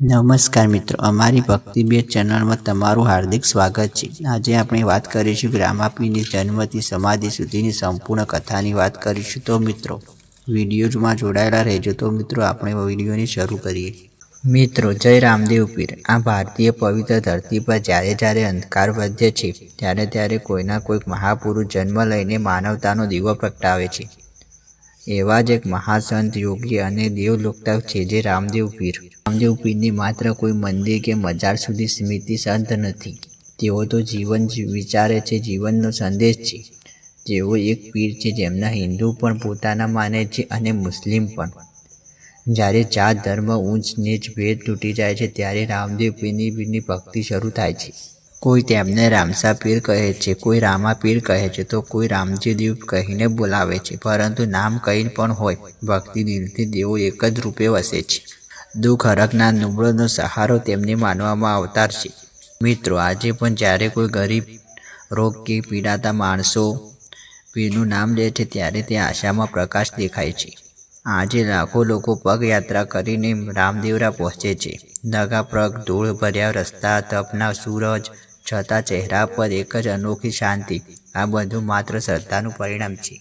નમસ્કાર મિત્રો, અમારી ભક્તિ બે ચેનલમાં તમારું હાર્દિક સ્વાગત છે. આજે આપણે વાત કરીશું ગ્રામાપીની જન્મથી સમાધિ સુધીની સંપૂર્ણ કથાની વાત કરીશું. તો મિત્રો, વિડીયોમાં જોડાયેલા રહેજો. તો મિત્રો, આપણે વિડીયોની શરૂ કરીએ. મિત્રો, જય રામદેવ પીર. આ ભારતીય પવિત્ર ધરતી પર જ્યારે જ્યારે અંધકાર વધે છે, ત્યારે ત્યારે કોઈના કોઈક મહાપુરુષ જન્મ લઈને માનવતાનો દીવો પ્રગટાવે છે. એવા જ એક મહાસંત યોગી અને દેવલોકતા છે જે રામદેવ પીર. રામદેવ પીરની માત્ર કોઈ મંદિર કે મજાર સુધી સ્મૃતિ સંત નથી. તેઓ તો જીવન વિચારે છે, જીવનનો સંદેશ છે. તેઓ એક પીર છે, જેમના હિન્દુ પણ પોતાના માને છે અને મુસ્લિમ પણ. જ્યારે જાત, ધર્મ, ઊંચ, નીચ, ભેદ તૂટી જાય છે, ત્યારે રામદેવ પીરની પીરની ભક્તિ શરૂ થાય છે. કોઈ તેમને રામસા પીર કહે છે, કોઈ રામા પીર કહે છે, તો કોઈ રામજી દેવ કહીને બોલાવે છે. પરંતુ નામ કંઈ પણ હોય. ભક્તિ દિલથી તેઓ એક જ રૂપે વસે છે. દુઃખ હરકના નબળોનો સહારો તેમને માનવામાં આવતાર છે. મિત્રો, આજે પણ જ્યારે કોઈ ગરીબ, રોગ કે પીડાતા માણસો પીરનું નામ લે છે, ત્યારે તે આશામાં પ્રકાશ દેખાય છે. આજે લાખો લોકો પગયાત્રા કરીને રામદેવરા પહોંચે છે. નગા પ્રગ ધૂળ ભર્યા રસ્તા, તપના સૂરજ, છતાં ચહેરા પર એક જ અનોખી શાંતિ. આ બધું માત્ર શ્રદ્ધાનું પરિણામ છે.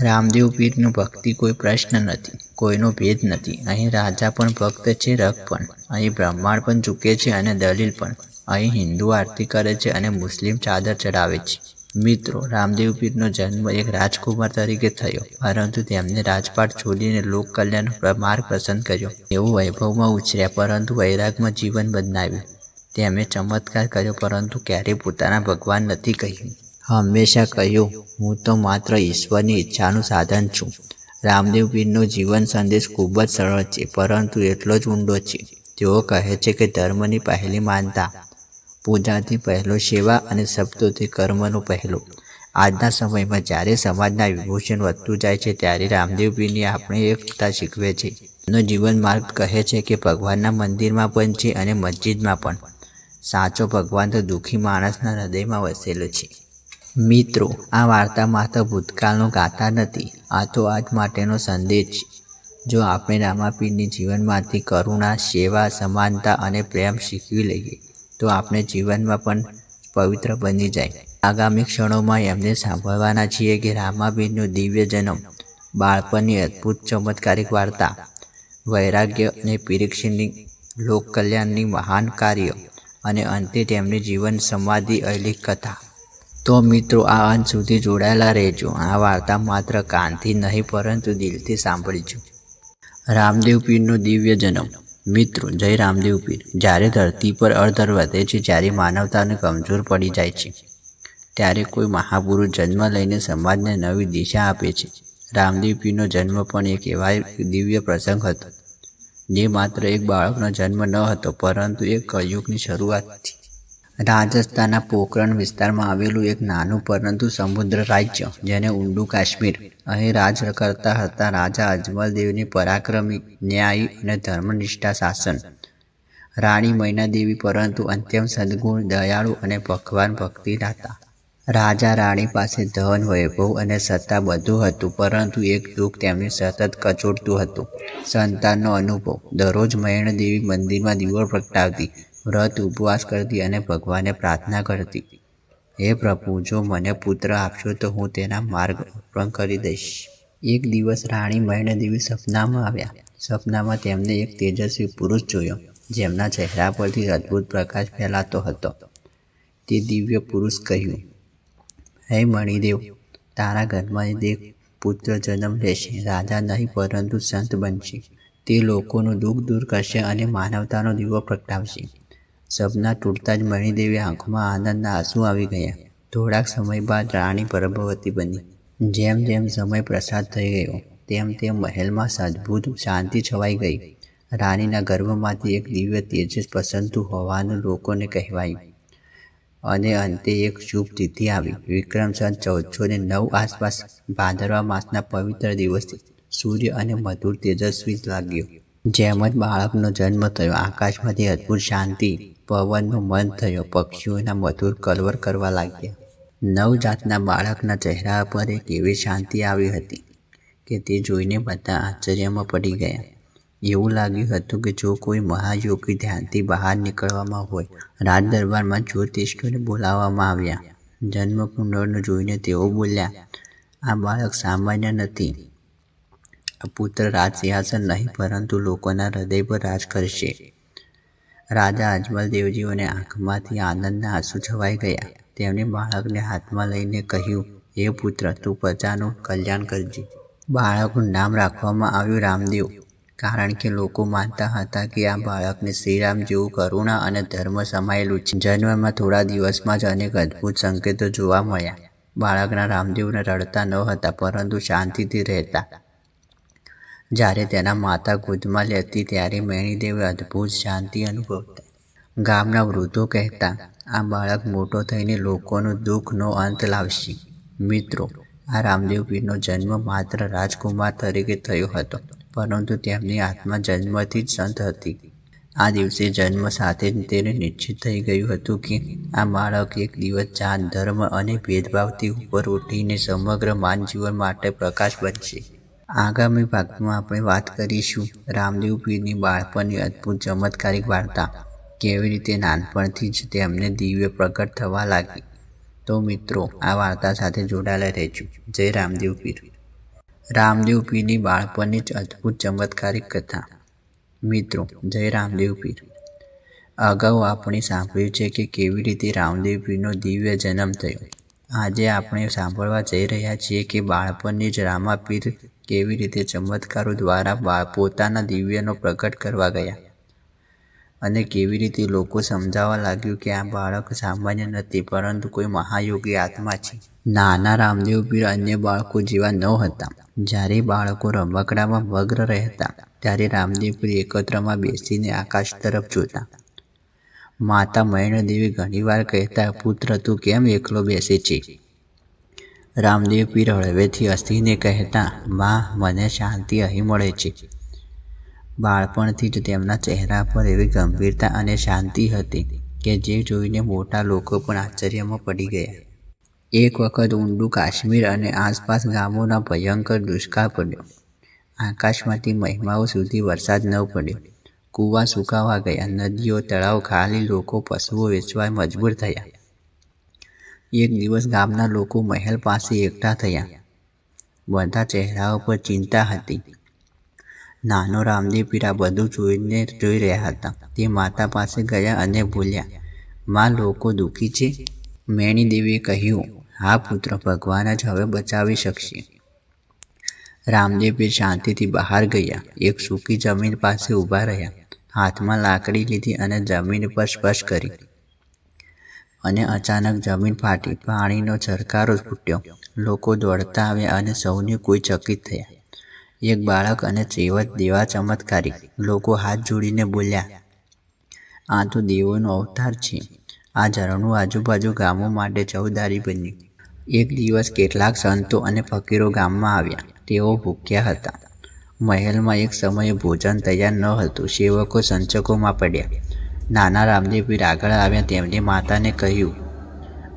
રામદેવ પીરનું ભક્તિ કોઈ પ્રશ્ન નથી. કોઈનો ભેદ નથી. અહીં રાજા પણ ભક્ત છે રગ પણ. અહીં બ્રહ્માંડ પણ ચૂકે છે અને દલીલ પણ. અહીં હિન્દુ આરતી કરે છે અને મુસ્લિમ ચાદર ચડાવે છે. મિત્રો, રામદેવ પીરનો જન્મ એક રાજકુમાર તરીકે થયો, પરંતુ તેમને રાજપાટ છોડીને લોક કલ્યાણ માર્ગ પસંદ કર્યો. એવું વૈભવમાં ઉછર્યા, પરંતુ વૈરાગમાં જીવન બદનાવ્યું તેમણે ચમત્કાર કર્યો, પરંતુ ક્યારેય પોતાના ભગવાન નથી કહ્યું. હંમેશા કહ્યું, હું તો માત્ર ઈશ્વરની ઈચ્છાનું સાધન છું. રામદેવ પીરનો જીવન સંદેશ ખૂબ જ સરળ છે, પરંતુ એટલો જ ઊંડો છે. તેઓ કહે છે કે ધર્મની પહેલી માનતા, પૂજાથી પહેલો સેવા અને શબ્દોથી કર્મનો પહેલો. આજના સમયમાં જ્યારે સમાજના વિભૂષણ વધતું જાય છે, ત્યારે રામદેવ પીરની આપણે એકતા શીખવે છે. એનો જીવન માર્ગ કહે છે કે ભગવાનના મંદિરમાં પણ છે અને મસ્જિદમાં પણ. સાચો ભગવાન તો દુઃખી માણસના હૃદયમાં વસેલો છે. મિત્રો, આ વાર્તા માત્ર ભૂતકાળનો ગાથા નથી, આ તો આજ માટેનો સંદેશ છે. જો આપણે રામાપીરની જીવનમાંથી કરુણા, સેવા, સમાનતા અને પ્રેમ શીખવી લઈએ, તો આપણે જીવનમાં પણ પવિત્ર બની જાય. આગામી ક્ષણોમાં એમને સાંભળવાના છીએ કે રામાબીરનો દિવ્ય જન્મ, બાળપણની અદ્ભુત ચમત્કારિક વાર્તા, વૈરાગ્ય અને પરીક્ષણની લોક કલ્યાણની મહાન કાર્ય અને અંતે તેમની જીવન સમાધિ અલિક કથા. તો મિત્રો, આ અંત સુધી જોડાયેલા રહેજો. આ વાર્તા માત્ર કાનથી નહીં, પરંતુ દિલથી સાંભળીજો. રામદેવ પીરનો દિવ્ય જન્મ. મિત્રો, જય રામદેવ પીર. જ્યારે ધરતી પર અડધર વધે છે, જ્યારે માનવતાને કમજોર પડી જાય છે, ત્યારે કોઈ મહાપુરુષ જન્મ લઈને સમાજને નવી દિશા આપે છે. રામદેવ પીરનો જન્મ પણ એક એવા દિવ્ય પ્રસંગ હતો, જે માત્ર એક બાળકનો જન્મ ન હતો, પરંતુ એક કયુગની શરૂઆત હતી રાજસ્થાનના પોખરણ વિસ્તારમાં આવેલું એક નાનું પરંતુ સમુદ્ર રાજ્ય, જેને ઊંડું કાશ્મીર. અહીં રાજ કરતા હતા રાજા અજમલદેવની પરાક્રમી, ન્યાયી અને ધર્મનિષ્ઠા શાસન. રાણી મૈનાદેવી પરંતુ અંત્યમ સદગુણ, દયાળુ અને ભગવાન ભક્તિ હતા રાજા રાણી પાસે ધન, વૈભવ અને સત્તા બધું હતું, પરંતુ એક દુઃખ તેમને સતત કચોટતું હતું. સંતાનનો અનુભવ. દરરોજ મૈણદેવી મંદિરમાં દીવો પ્રગટાવતી. વ્રત ઉપવાસ કરતી અને ભગવાને પ્રાર્થના કરતી. હે પ્રભુ, જો મને પુત્ર આપશો તો હું તેના માર્ગ અર્પણ કરી દઈશ. એક દિવસ રાણી મૈણદેવી સપનામાં આવ્યા. સપનામાં તેમને એક તેજસ્વી પુરુષ જોયો, જેમના ચહેરા પરથી અદ્ભુત પ્રકાશ ફેલાતો હતો. તે દિવ્ય પુરુષ કહ્યું, હે મણિદેવ, તારા ઘરમાં દેખ પુત્ર જન્મ લેશે. રાજા નહીં, પરંતુ સંત બનશે. તે લોકોનું દુઃખ દૂર કરશે અને માનવતાનો દીવો પ્રગટાવશે. સપના તૂટતા જ મણિદેવી આંખમાં આનંદના આંસુ આવી ગયા. થોડાક સમય બાદ રાણી પરભવતી બની. જેમ જેમ સમય પ્રસાદ થઈ ગયો, તેમ તેમ મહેલમાં અદ્ભુત શાંતિ છવાઈ ગઈ. રાણીના ગર્ભમાંથી એક દિવ્ય તેજસ પસંદતું હોવાનું લોકોને કહેવાયું. અને અંતે એક શુભ તિથિ આવી. વિક્રમ સંત ચૌદસો ને નવ આસપાસ ભાદરવા માસના પવિત્ર દિવસે સૂર્ય અને મધુર તેજસ્વી લાગ્યો. જેમ જ બાળકનો જન્મ થયો, આકાશમાંથી અદ્ભુત શાંતિ પવનનો મન થયો. પક્ષીઓના મધુર કલવર કરવા લાગ્યા. નવજાતના બાળકના ચહેરા પર એક એવી શાંતિ આવી હતી કે તે જોઈને બધા આશ્ચર્યમાં પડી ગયા. એવું લાગ્યું હતું કે જો કોઈ મહાયોગી ધ્યાનથી બહાર નીકળવામાં હોય રાજ દરબારમાં જ્યોતિષીઓને બોલાવવામાં આવ્યા. જન્મ કુંડળને જોઈને તેઓ બોલ્યા, આ બાળક સામાન્ય નથી. પુત્ર રાજ સિંહાસન નહીં, પરંતુ લોકોના હૃદય પર રાજ કરશે. રાજા અજમલ દેવજીઓને આંખમાંથી આનંદના આંસુ છવાઈ ગયા. તેમણે બાળકને હાથમાં લઈને કહ્યું, હે પુત્ર, તું પ્રજાનું કલ્યાણ કરજે. બાળકનું નામ રાખવામાં આવ્યું રામદેવ, કારણ કે લોકો માનતા હતા કે આ બાળકને શ્રીરામ જેવું કરુણા અને ધર્મ સમાયેલું છે. જન્મમાં થોડા દિવસમાં જ અનેક અદ્ભુત સંકેતો જોવા મળ્યા. બાળકના રામદેવને રડતા ન હતા, પરંતુ શાંતિથી રહેતા. જ્યારે તેના માતા ગોદમાં લેતી ત્યારે મેણીદેવે અદ્ભુત શાંતિ અનુભવતા. ગામના વૃદ્ધો કહેતા, આ બાળક મોટો થઈને લોકોનું દુઃખનો અંત લાવશે. મિત્રો, આ રામદેવ પીરનો જન્મ માત્ર રાજકુમાર તરીકે થયો હતો, પરંતુ તેમની આત્મા જન્મથી જ સંત હતી. આ દિવસે જન્મ સાથે જ તેને નિશ્ચિત થઈ ગયું હતું કે, આ બાળક એક દિવસ જાત, ધર્મ અને ભેદભાવથી ઉપર ઉઠીને સમગ્ર માનજીવન માટે પ્રકાશ બનશે. આગામી ભાગમાં આપણે વાત કરીશું રામદેવ પીરની બાળપણની અદ્ભુત ચમત્કારિક વાર્તા, કેવી રીતે નાનપણથી જ તેમને દિવ્ય પ્રગટ થવા લાગી. તો મિત્રો, આ વાર્તા સાથે જોડાયેલા રહેજો. જય રામદેવ પીર. રામદેવ પીરની બાળપણની જ અદ્ભુત ચમત્કારિક કથા. મિત્રો, જય રામદેવ પીર. અગાઉ આપણે સાંભળ્યું છે કે કેવી રીતે રામદેવ પીરનો દિવ્ય જન્મ થયો. આજે આપણે સાંભળવા જઈ રહ્યા છીએ કે બાળપણની જ રામાપીર કેવી રીતે ચમત્કારો દ્વારા પોતાના દિવ્યનો પ્રગટ કરવા ગયા? અને કેવી રીતે લોકો સમજાવવા લાગ્યું કે આ બાળક સામાન્ય નથી, પરંતુ કોઈ મહાયોગી આત્મા છે? નાના રામદેવ પીર અન્ય બાળકો જેવા ન હતા. જ્યારે બાળકો રમકડામાં મગ્ન રહેતા, ત્યારે રામદેવ પીર એકત્રમાં બેસીને આકાશ તરફ જોતા. માતા મૈણદેવી ઘણીવાર કહેતા, પુત્ર, તું કેમ એકલો બેસે છે? રામદેવ પીર હળવેથી હસીને કહેતા માં મને શાંતિ અહીં મળે છે. બાળપણથી જ તેમના ચહેરા પર એવી ગંભીરતા અને શાંતિ હતી કે જે જોઈને મોટા લોકો પણ આશ્ચર્યમાં પડી ગયા. એક વખત ઊંડું કાશ્મીર અને આસપાસ ગામોના ભયંકર દુષ્કાળ પડ્યો. આકાશમાંથી મહિમાઓ સુધી વરસાદ ન પડ્યો. કૂવા સુકાવા ગયા, નદીઓ, તળાવ ખાલી, લોકો, પશુઓ વેચવા મજબૂર થયા. એક દિવસ ગામના લોકો મહેલ પાસે એકઠા થયા. બધા ચહેરા ઉપર ચિંતા હતી. નાનો રામદેવ પીરા બધું જોઈને જોઈ રહ્યા હતા. તે માતા પાસે ગયા અને બોલ્યા, માં, લોકો દુઃખી છે? મેણી દેવીએ કહ્યું, હા પુત્ર, ભગવાન જ હવે બચાવી શકશે. રામદેવ શાંતિથી બહાર ગયા. એક સૂકી જમીન પાસે ઊભા રહ્યા. હાથમાં લાકડી લીધી અને જમીન પર સ્પર્શ કરી. અને અચાનક જમીન ફાટી, પાણીનો છરકારો ફૂટ્યો. લોકો દોડતા આવ્યા અને સૌને કોઈ ચકિત થયા. એક બાળક અને ચેવત દેવા ચમત્કારી. લોકો હાથ જોડીને બોલ્યા, આ તો દેવોનો અવતાર છે. આ ઝરણું આજુબાજુ ગામો માટે ચૌદારી બન્યું એક દિવસ કેટલાક સંતો અને ફકીરો ગામમાં આવ્યા. તેઓ ભૂખ્યા હતા. મહેલમાં એક સમયે ભોજન તૈયાર ન હતું. સેવકો સંચકોમાં પડ્યા. નાના રામદેપીર આગળ આવ્યા તેમની માતાને કહ્યું,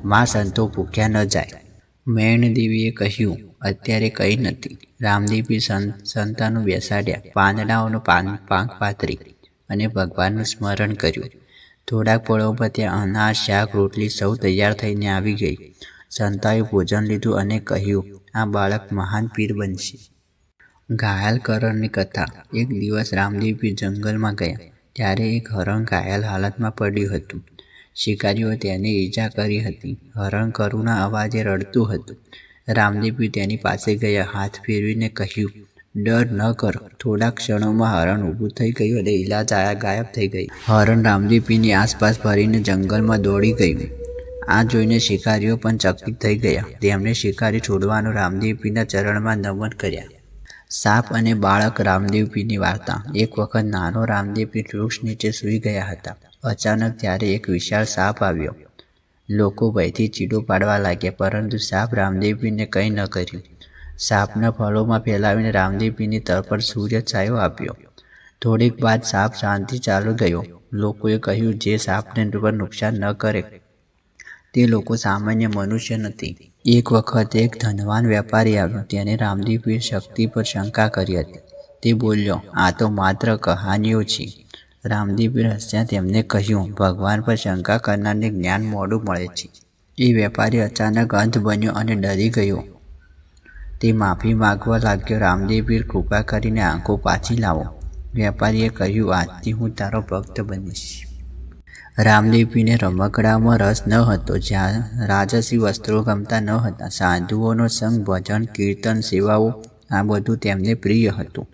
મા સંતો ભૂખ્યા ન જાય. મેણદેવીએ કહ્યું, અત્યારે કંઈ નથી. રામદેવી સંતાનો બેસાડ્યા, પાંદડાઓનું પાન, પાંખ પાથરી અને ભગવાનનું સ્મરણ કર્યું. થોડાક પળોમાં ત્યાં અનાજ, શાક, રોટલી સૌ તૈયાર થઈને આવી ગઈ. સંતાએ ભોજન લીધું અને કહ્યું, આ બાળક મહાન પીર બનશે. ઘાયલ કરણની કથા. એક દિવસ રામદેવ જંગલમાં ગયા. ત્યારે એક હરણ ઘાયલ હાલતમાં પડ્યું હતું. શિકારીઓ તેને ઈજા કરી હતી. હરણ કરુણા અવાજે રડતું હતું. રામદેવપીર તેની પાસે ગયા. હાથ ફેરવીને કહ્યું, ડર ન કર. થોડા ક્ષણોમાં હરણ ઊભું થઈ ગયું અને ઇલાજ ગાયબ થઈ ગઈ. હરણ રામદીપીની આસપાસ ફરીને જંગલમાં દોડી ગયું. આ જોઈને શિકારીઓ પણ ચકિત થઈ ગયા. તેમણે શિકારી છોડવાનું રામદેવપીરના ચરણમાં નમન કર્યા. સાપ અને બાળક રામદેવપીની વાર્તા. એક વખત નાનો રામદેવપી વૃક્ષ નીચે સૂઈ ગયા હતા. અચાનક ત્યારે એક વિશાળ સાપ આવ્યો. લોકો ભયથી ચીડો પાડવા લાગ્યા, પરંતુ સાપ રામદેવપીને કંઈ ન કર્યું. સાપના ફળોમાં ફેલાવીને રામદેવપીરની તરફ સૂર્ય છાયો આપ્યો. થોડીક બાદ સાપ શાંતિ ચાલુ ગયો. લોકોએ કહ્યું, જે સાપને પર નુકસાન ન કરે, તે લોકો સામાન્ય મનુષ્ય નથી. એક વખત એક ધનવાન વેપારી આવ્યો. તેને રામદેવ શક્તિ પર શંકા કરી હતી. તે બોલ્યો, આ તો માત્ર કહાનીઓ છે. રામદેવ હસ્યા તેમને કહ્યું, ભગવાન પર શંકા કરનારને જ્ઞાન મોડું મળે છે. એ વેપારી અચાનક અંધ બન્યો અને ડરી ગયો. તે માફી માગવા લાગ્યો. રામદેવીર કૃપા કરીને આંખો પાછી લાવો. વેપારીએ કહ્યું, આજથી હું તારો ભક્ત બનીશ. રામદેવ પીરને રમકડામાં રસ ન હતો, જ્યાં રાજસી વસ્ત્રો ગમતા ન હતા. સાધુઓનો સંગ, ભજન, કીર્તન, સેવાઓ, આ બધું તેમને પ્રિય હતું.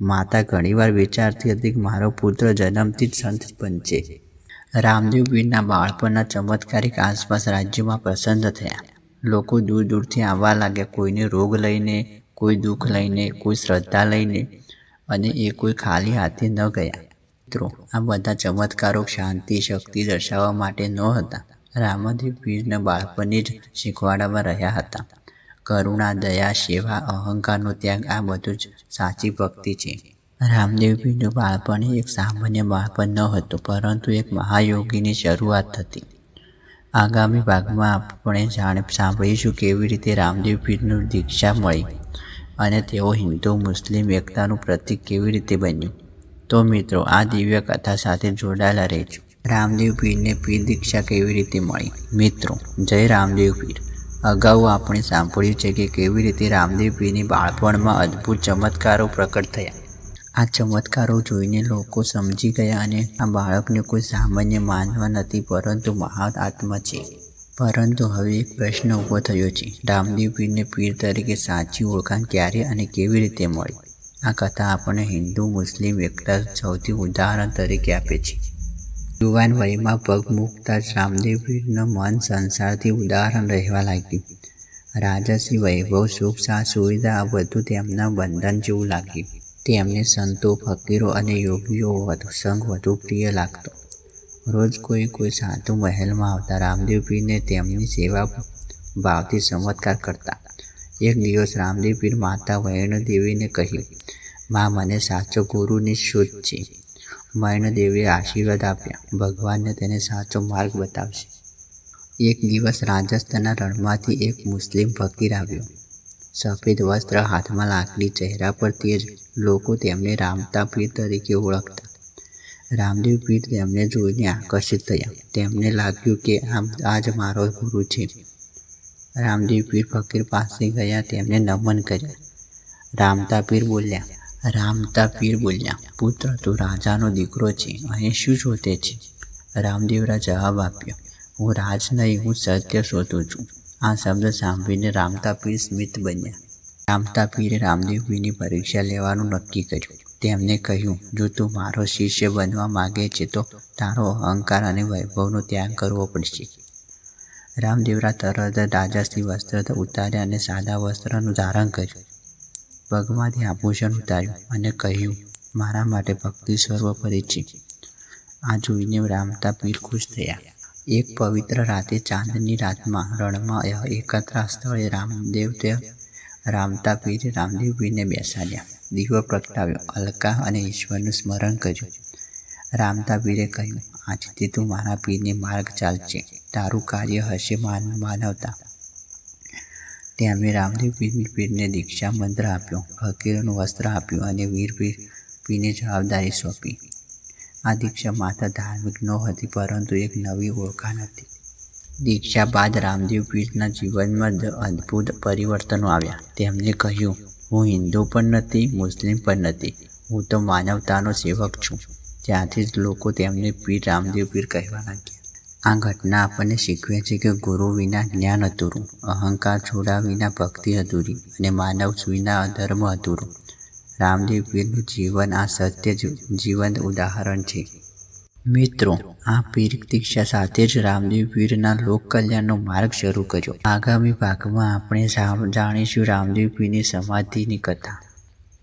માતા ઘણીવાર વિચારતી હતી કે મારો પુત્ર જન્મથી જ સંત બનશે. રામદેવપીરના બાળપણના ચમત્કારિક આસપાસ રાજ્યમાં પ્રસન્ન થયા. લોકો દૂર દૂરથી આવવા લાગ્યા. કોઈને રોગ લઈને, કોઈ દુઃખ લઈને, કોઈ શ્રદ્ધા લઈને અને એ કોઈ ખાલી હાથે ન ગયા. મિત્રો, આ બધા ચમત્કારો શાંતિ, શક્તિ દર્શાવવા માટે ન હતા. રામદેવ પીરના બાળપણની જ શીખવાડવામાં રહ્યા હતા. કરુણા, દયા, સેવા, અહંકારનો ત્યાગ, આ બધું જ સાચી ભક્તિ છે. રામદેવ પીરનું બાળપણ એક સામાન્ય બાળપણ ન હતું, પરંતુ એક મહાયોગીની શરૂઆત હતી. આગામી ભાગમાં આપણે જાણે, સાંભળીશું કેવી રીતે રામદેવ પીરનું દીક્ષા મળી અને તેઓ હિન્દુ, મુસ્લિમ, એકતાનું પ્રતીક કેવી રીતે બન્યું. તો મિત્રો, આ દિવ્ય કથા સાથે જોડાયેલા રહેજો. રામદેવ પીરને પીર દીક્ષા કેવી રીતે મળી? મિત્રો, જય રામદેવ પીર. અગાઉ આપણે સાંભળ્યું છે કે કેવી રીતે રામદેવ પીરની બાળપણમાં અદ્ભુત ચમત્કારો પ્રકટ થયા. આ ચમત્કારો જોઈને લોકો સમજી ગયા અને આ બાળકને કોઈ સામાન્ય માનવા નથી, પરંતુ મહાન આત્મા છે. પરંતુ હવે એક પ્રશ્ન ઊભો થયો છે. રામદેવ પીરને પીર તરીકે સાચી ઓળખાણ ક્યારે અને કેવી રીતે મળી? આ કથા આપણને હિન્દુ, મુસ્લિમ એકતા સૌથી ઉદાહરણ તરીકે આપે છે. યુવાન વયમાં પગ મૂકતા જ મન સંસારથી ઉદાહરણ રહેવા લાગ્યું. રાજસી વૈભવ, સુખ, સાથ, સુવિધા આ બધું તેમના બંધન જેવું લાગ્યું. તેમને સંતો, ફકીરો અને યોગીઓ વધુ સંગ વધુ પ્રિય લાગતો. રોજ કોઈ કોઈ સાધુ મહેલમાં આવતા રામદેવ પીરને તેમની સેવા ભાવથી ચમત્કાર કરતા. એક દિવસ રામદેવ પીર માતા વૈષ્ણોદેવીને કહ્યું, માં, મને સાચો ગુરુની શોધ છે વૈષ્ણોદેવીએ આશીર્વાદ આપ્યા. ભગવાનને તેને સાચો માર્ગ બતાવશે. એક દિવસ રાજસ્થાનના રણમાંથી એક મુસ્લિમ ફકીર આવ્યો. સફેદ વસ્ત્ર હાથમાં લાકડી ચહેરા પર તેજ લોકો તેમને રામતા પીર તરીકે ઓળખતા. રામદેવ પીર તેમને જોઈને આકર્ષિત થયા. તેમને લાગ્યું કે આમ આ જ મારો ગુરુ છે. રામદેવ પીર ફકીર પાસે ગયા, તેમને નમન કર્યા. રામતા પીર બોલ્યા, રામતા પીર બોલ્યા, પુત્ર, તું રાજાનો દીકરો છે, અહીં શું શોધે છે? રામદેવરા જવાબ આપ્યો, હું રાજ નહીં, હું સત્ય શોધું છું. આ શબ્દ સાંભળીને રામતા પીર સ્મિત બન્યા. રામતા પીરે રામદેવ પીરની પરીક્ષા લેવાનું નક્કી કર્યું. તેમને કહ્યું, જો તું મારો શિષ્ય બનવા માગે છે તો તારો અહંકાર અને વૈભવનો ત્યાગ કરવો પડશે. રામદેવરા તરત જ રાજાશ્રી વસ્ત્ર ઉતાર્યા અને સાદા વસ્ત્રનું ધારણ કર્યું. પગમાંથી આભૂષણ ઉતાર્યું અને કહ્યું, મારા માટે ભક્તિ સર્વોપરી છે. આ જોઈને રામતા પીર ખુશ થયા. એક પવિત્ર રાતે ચાંદની રાતમાં રણમાં એકત્ર સ્થળે રામદેવ તે રામતા પીરે રામદેવ પીરને બેસાડ્યા. દીવો પ્રગટાવ્યો અલકા અને ઈશ્વરનું સ્મરણ કર્યું. રામતા પીરે કહ્યું આજથી તું મારા પીરને માર્ગ ચાલશે. તારું કાર્ય હશે માન, માનવતા. તેમણે રામદેવ પીરની દીક્ષા મંત્ર આપ્યો, ફકીરોનું વસ્ત્ર આપ્યું અને વીર પીર પીરને જવાબદારી સોંપી. આ દીક્ષા માત્ર ધાર્મિક ન હતી, પરંતુ એક નવી ઓળખાણ હતી. દીક્ષા બાદ રામદેવ પીરના જીવનમાં અદ્ભુત પરિવર્તનો આવ્યા. તેમને કહ્યું, હું હિન્દુ પણ નથી, મુસ્લિમ પણ નથી. હું તો માનવતાનો સેવક છું. ત્યાંથી જ લોકો તેમને પીર રામદેવ પીર કહેવા લાગ્યા. આ ઘટના આપણને શીખવે છે કે ગુરુ વિના જ્ઞાન અધૂરું, અહંકાર છોડા વિના ભક્તિ અધૂરી અને માનવ વિના ધર્મ અધૂરો. રામદેવ પીરનું જીવન આ સત્ય જીવંત ઉદાહરણ છે. મિત્રો, આ પીર દીક્ષા સાથે જ રામદેવ પીરના લોક કલ્યાણનો માર્ગ શરૂ કર્યો. આગામી ભાગમાં આપણે જાણીશું રામદેવ પીરની સમાધિની કથા.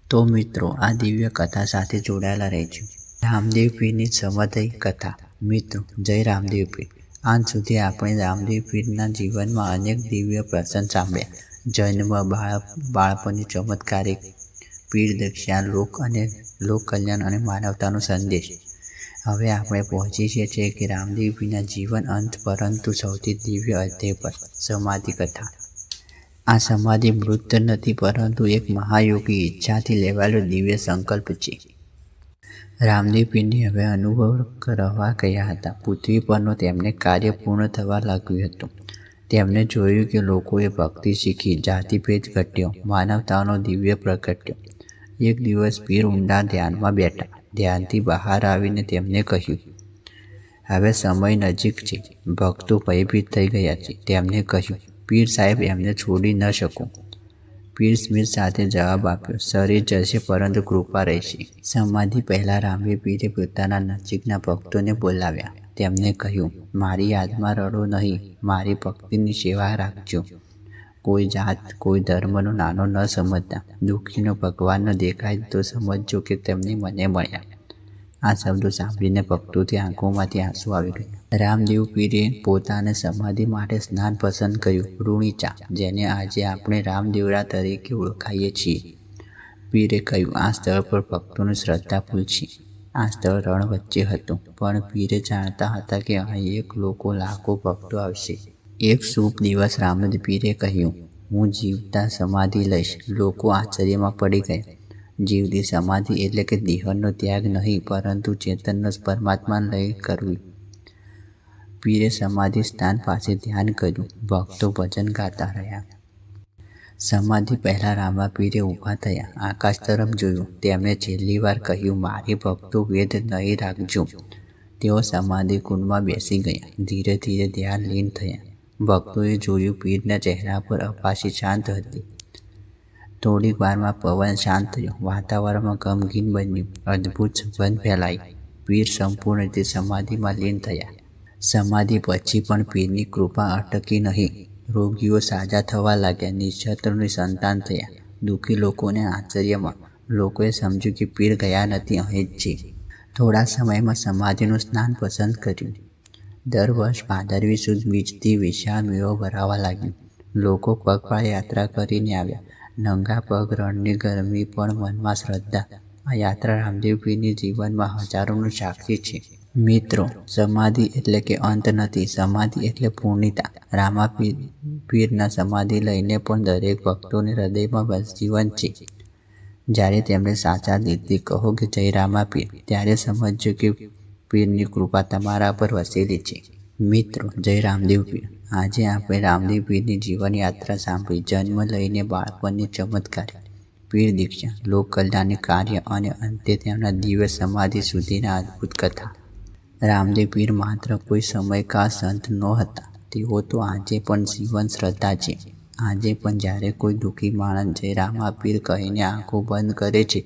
તો મિત્રો, આ દિવ્ય કથા સાથે જોડાયેલા રહેજો. રામદેવ પીરની સમાધિ કથા. મિત્રો, જય રામદેવ પીઠ આજ સુધી આપણે રામદેવ પીરના જીવનમાં અનેક દિવ્ય પ્રસંગ સાંભળ્યા. જન્મ બાળક, બાળપણની ચમત્કારિક પીર દક્ષા લોક અને લોક કલ્યાણ અને માનવતાનો સંદેશ. હવે આપણે પહોંચી છીએ કે રામદેવજીના જીવન અંત પરંતુ સૌથી દિવ્ય અધ્યાય પર, સમાધિ કથા. આ સમાધિ મૃત નથી પરંતુ એક મહાયોગી ઈચ્છાથી લેવાયેલો દિવ્ય સંકલ્પ છે. રામદેવ પિંડી હવે અનુભવ કરવા ગયા હતા. પૃથ્વી પરનું તેમને કાર્ય પૂર્ણ થવા લાગ્યું હતું. તેમણે જોયું કે લોકોએ ભક્તિ શીખી, જાતિભેદ ઘટ્યો, માનવતાનો દિવ્ય પ્રગટ્યો એક દિવસ પીર ઊંડા ધ્યાનમાં બેઠા, ધ્યાનથી બહાર આવીને તેમને કહ્યું, હવે સમય નજીક છે. ભક્તો ભયભીત થઈ ગયા છે. તેમને કહ્યું, પીર સાહેબ, એમને છોડી ન શકું. પીર સ્મિત સાથે જવાબ આપ્યો શરીર જશે પરંતુ કૃપા રહેશે. સમાધિ પહેલાં રામવી પીરે પોતાના નજીકના ભક્તોને બોલાવ્યા. તેમને કહ્યું, મારી યાદમાં રડો નહીં, મારી ભક્તિની સેવા રાખજો. કોઈ જાત, કોઈ ધર્મનો નાનો ન સમજતા. દુઃખીનો ભગવાનનો દેખાય તો સમજજો કે તેમને મને મળ્યા. આ શબ્દો સાંભળીને ભક્તોથી આંખોમાંથી આંસુ આવી ગયા. રામદેવ પીરે પોતાને સમાધિ માટે સ્નાન પસંદ કર્યું. ઋણીચા જેને આજે આપણે રામદેવરા તરીકે ઓળખાઈએ છીએ. પીરે કહ્યું, આ સ્થળ પર ભક્તોની શ્રદ્ધા ફૂલ છે. આ સ્થળ રણ વચ્ચે હતું. પણ પીરે જાણતા હતા કે અહીં એક લોકો લાખો ભક્તો આવશે. એક શુભ દિવસ રામદ પીરે કહ્યું, હું જીવતા સમાધિ લઈશ. લોકો આશ્ચર્યમાં પડી ગયા. જીવતી સમાધિ એટલે કે દેહનો ત્યાગ નહીં, પરંતુ ચેતનનો પરમાત્મા લઈ કરવી. પીરે સમાધિ સ્થાન પાસે ધ્યાન કર્યું. ભક્તો ભજન ગાતા રહ્યા. સમાધિ પહેલાં રામા પીરે ઊભા થયા. આકાશ તરફ જોયું. તેમણે છેલ્લી વાર કહ્યું, મારી ભક્તો વેદ નહીં રાખજો. તેઓ સમાધિ કુંડમાં બેસી ગયા. ધીરે ધીરે ધ્યાન લીન થયા. ભક્તોએ જોયું, પીરના ચહેરા પર અપાશી શાંત હતી. થોડીક વારમાં પવન શાંત થયો. વાતાવરણમાં ગમગીન બન્યું. અદ્ભુત સુગંધ ફેલાઈ. પીર સંપૂર્ણ રીતે સમાધિમાં લીન થયા. સમાધિ પછી પણ પીરની કૃપા અટકી નહીં. રોગીઓ સાજા થવા લાગ્યા. નિક્ષત્રોની સંતાન થયા. દુઃખી લોકોને આશ્ચર્યમાં. લોકોએ સમજ્યું કે પીર ગયા નથી, અહીં જ છે. થોડા સમયમાં સમાધિનું સ્નાન પસંદ કર્યું. દર વર્ષ ભાદરવી સુદ બીજથી વિશાળ મેળો ભરાવા લાગ્યો. લોકો પગપાળા યાત્રા કરીને આવ્યા. નંગા પગ રણની ગરમી પણ મનમાં શ્રદ્ધા. આ યાત્રા રામદેવ પીરની જીવનમાં હજારોનું સાક્ષી છે. મિત્રો, સમાધિ એટલે કે અંત નથી, સમાધિ એટલે પૂર્ણિતા. રામા પીરના સમાધિ લઈને પણ દરેક ભક્તોને હૃદયમાં બસ જીવન છે. જ્યારે તેમણે સાચા દિલથી કહો કે જય રામા પીર ત્યારે સમજજો કે પીરની કૃપા તમારા પર વસેલી છે. મિત્રો, જય રામદેવ પીર. આજે આપણે રામદેવ પીરની જીવન સાંભળી. જન્મ લઈને બાળપણની ચમત્કાર. પીર દીક્ષા લોક કલ્યાણની કાર્ય અને અંતે તેમના દિવ્ય સમાધિ સુધીના અદ્ભુત કથા. રામદેવ પીર માત્ર કોઈ સમયકા સંત ન હતા તેઓ તો આજે પણ જીવન શ્રદ્ધા છે. આજે પણ જ્યારે કોઈ દુઃખી માણસ જય રામા પીર કહીને આંખો બંધ કરે છે,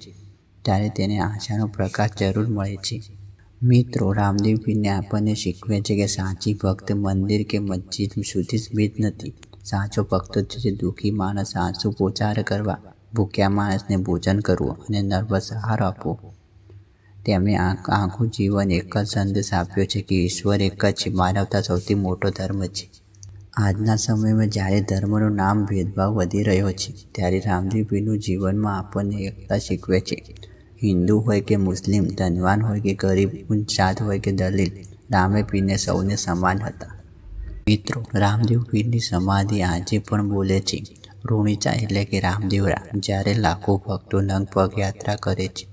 ત્યારે તેને આશાનો પ્રકાશ જરૂર મળે છે. મિત્રો, રામદેવ પીરને આપણને શીખવે છે કે સાચી ભક્ત મંદિર કે મસ્જિદ સુધી સ્મિત નથી. સાચો ભક્ત છે દુઃખી માણસ આંસુ પોચાર કરવા, ભૂખ્યા માણસને ભોજન કરવું અને નર્વસ આહાર આપવો. તેમણે આખું, જીવન એક જ સંદેશ આપ્યો છે કે ઈશ્વર એક જ છે, માનવતા સૌથી મોટો ધર્મ છે. આજના સમયમાં જ્યારે ધર્મનું નામ ભેદભાવ વધી રહ્યો છે, ત્યારે રામદેવ પીરનું જીવનમાં આપણને એકતા શીખવે છે. હિન્દુ હોય કે મુસ્લિમ, ધનવાન હોય કે ગરીબ ઉંચાત હોય કે દલિત રામે પીરને સૌને સમાન હતા. મિત્રો, રામદેવ પીરની સમાધિ આજે પણ બોલે છે. રૂણીચા એટલે કે રામદેવરા, જ્યારે લાખો ભક્તો નંગ પગ યાત્રા કરે છે.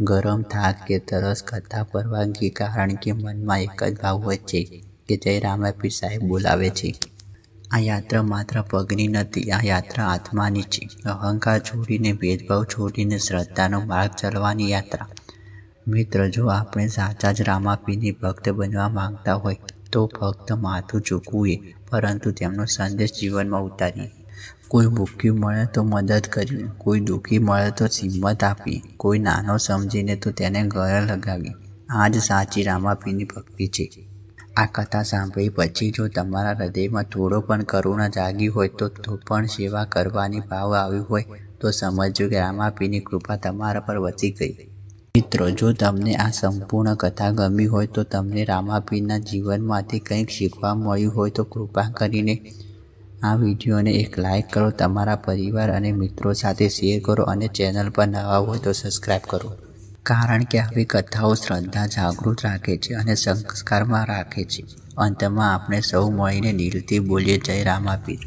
ગરમ થાક કે તરસ કરતા પરવાનગી કારણ કે મનમાં એક જ ભાવ હોય છે કે જય રામાપીર સાહેબ બોલાવે છે. આ યાત્રા માત્ર પગની નથી, આ યાત્રા આત્માની છે. અહંકાર છોડીને ભેદભાવ છોડીને શ્રદ્ધાનો માર્ગ ચલવાની યાત્રા. મિત્ર, જો આપણે સાચા જ રામાપીની ભક્ત બનવા માંગતા હોય, તો ફક્ત માથું ચૂકવું પરંતુ તેમનો સંદેશ જીવનમાં ઉતારીએ. કોઈ ભૂખ્યું મળે તો મદદ કરવી કોઈ દુઃખી મળે તો સિંમત આપી કોઈ નાનો સમજીને તો તેને ગળે લગાવી આ જ સાચી રામાપીની ભક્તિ છે. આ કથા સાંભળી પછી જો તમારા હૃદયમાં થોડો પણ કરુણા જાગી હોય તો પણ સેવા કરવાની ભાવ આવી હોય તો સમજજો કે રામાપીની કૃપા તમારા પર વસી ગઈ. મિત્રો, જો તમને આ સંપૂર્ણ કથા ગમી હોય તો તમને રામાપીના જીવનમાંથી કંઈક શીખવા મળ્યું હોય તો કૃપા કરીને આ વિડીયોને એક લાઈક કરો, તમારા પરિવાર અને મિત્રો સાથે શેર કરો અને ચેનલ પર નવા હોય તો સબસ્ક્રાઈબ કરો. કારણ કે આવી કથાઓ શ્રદ્ધા જાગૃત રાખે છે અને સંસ્કારમાં રાખે છે. અંતમાં આપણે સૌ મળીને દિલથી બોલીએ જય રામાપીર.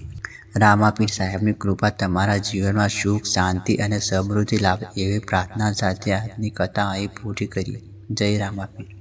રામાપીર સાહેબની કૃપા તમારા જીવનમાં સુખ, શાંતિ અને સમૃદ્ધિ લાવે એવી પ્રાર્થના સાથે આજની કથા અહીં પૂરી કરી જય રામાપીર.